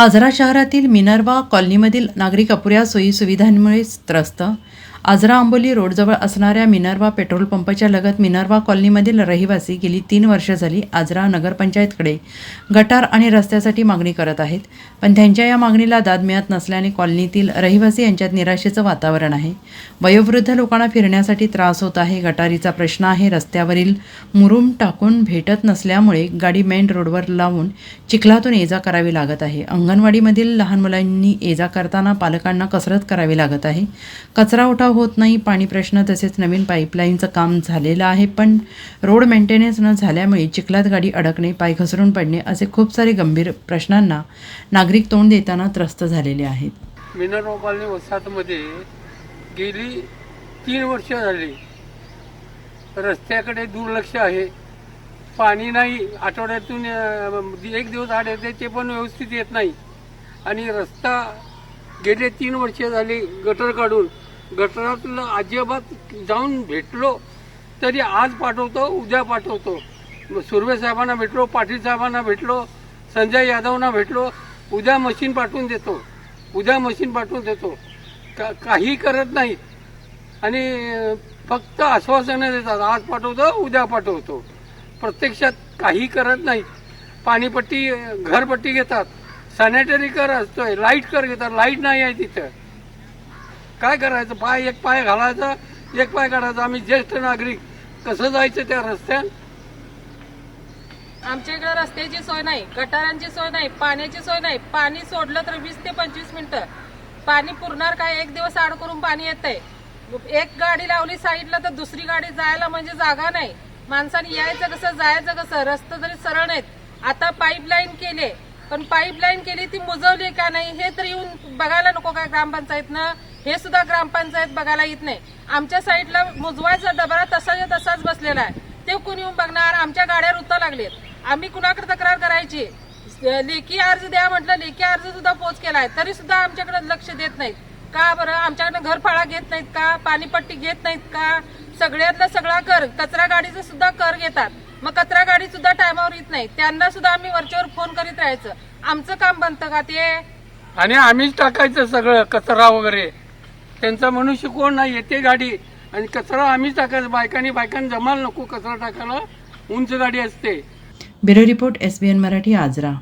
आजरा शहरातील मिनर्वा कॉलनीमधील नागरिक अपुऱ्या सोयीसुविधांमुळे त्रस्त. आजरा आंबोली रोडजवळ असणाऱ्या मिनर्वा पेट्रोल पंपाच्या लगत मिनर्वा कॉलनीमधील रहिवासी गेली तीन वर्ष झाली आजरा नगरपंचायतकडे गटार आणि रस्त्यासाठी मागणी करत आहेत. पण त्यांच्या या मागणीला दाद मिळत नसल्याने कॉलनीतील रहिवासी यांच्यात निराशेचं वातावरण आहे. वयोवृद्ध लोकांना फिरण्यासाठी त्रास होत आहे. गटारीचा प्रश्न आहे. रस्त्यावरील मुरुम टाकून भेटत नसल्यामुळे गाडी मेन रोडवर लावून चिखलातून ये जा करावी लागत आहे. अंगणवाडीमधील लहान मुलांनी ये जा करताना पालकांना कसरत करावी लागत आहे. कचरा उठाव होत नाही. पाणी प्रश्न तसेच नवीन पाईपलाईनचं काम झालेलं आहे. पण रोड मेंटेनन्स न झाल्यामुळे चिखलात गाडी अडकणे पाय घसरून पडणे असे खूप सारे गंभीर प्रश्नांना नागरिक तोंड देताना त्रस्त झालेले आहेत. मिनरवा कॉलनी वसाहतमध्ये गेली तीन वर्ष झाली. रस्त्याकडे दुर्लक्ष आहे. पाणी नाही. आठवड्यातून एक दिवस आड येते ते पण व्यवस्थित येत नाही. आणि रस्ता गेले तीन वर्ष झाली गटर काढून गटरातलं अजिबात जाऊन भेटलो तरी आज पाठवतो उद्या पाठवतो. सुर्वे साहेबांना भेटलो पाटील साहेबांना भेटलो संजय यादवना भेटलो उद्या मशीन पाठवून देतो. उद्या मशीन पाठवून देतो. का काही करत नाहीत आणि फक्त आश्वासनं देतात आज पाठवतो उद्या पाठवतो. प्रत्यक्षात काही करत नाहीत पाणीपट्टी घरपट्टी घेतात. सॅनिटरी कर असतोय लाइट कर घेतात लाइट नाही आहे तिथं. काय करायचं? पाय एक पाय घालायचा एक पाय काढायचा. आम्ही ज्येष्ठ नागरिक. कसं जायचं त्या रस्त्यात? आमच्या इकडे रस्त्याची सोय नाही गटारांची सोय नाही पाण्याची सोय नाही. पाणी सोडलं तर वीस ते पंचवीस मिनिटं. पाणी पुरणार काय? एक दिवस आड करून पाणी येतंय. एक गाडी लावली साईडला तर दुसरी गाडी जायला म्हणजे जागा नाही. माणसाने यायचं कसं जायचं कसं? रस्ते तरी सरळ नाहीत. आता पाईपलाईन केले. पण पाईपलाईन केली ती मुजवली का नाही हे तर येऊन बघायला नको का ग्रामपंचायतनं? हे सुद्धा ग्रामपंचायत बघायला येत नाही. आमच्या साईडला मुजवायचा दबारा तसाच्या तसाच बसलेला आहे. ते कोण येऊन बघणार? आमच्या गाड्या रुता लागलेत. आम्ही कुणाकडे तक्रार करायची? लेखी अर्ज द्या म्हटलं लेखी अर्ज सुद्धा पोच केलाय. तरी सुद्धा आमच्याकडे लक्ष देत नाहीत. का बरं? आमच्याकडे घरफाळा घेत नाहीत का? पाणीपट्टी घेत नाहीत का? सगळ्यातला सगळा कर कचरा गाडीचा सुद्धा कर घेतात. मग कचरा गाडी सुद्धा टायमावर येत नाही. त्यांना सुद्धा आम्ही वरच्यावर फोन करीत राहायचं. आमचं काम बनतं का ते? आणि आम्हीच टाकायचं सगळं कचरा वगैरे. त्यांचा मनुष्य कोण नाही येते गाडी. आणि कचरा आम्हीच टाकायचं. बायकांनी बायकांनी जमाल नको कचरा टाकायला. उंच गाडी असते. Bureau report S B N Marathi Ajara.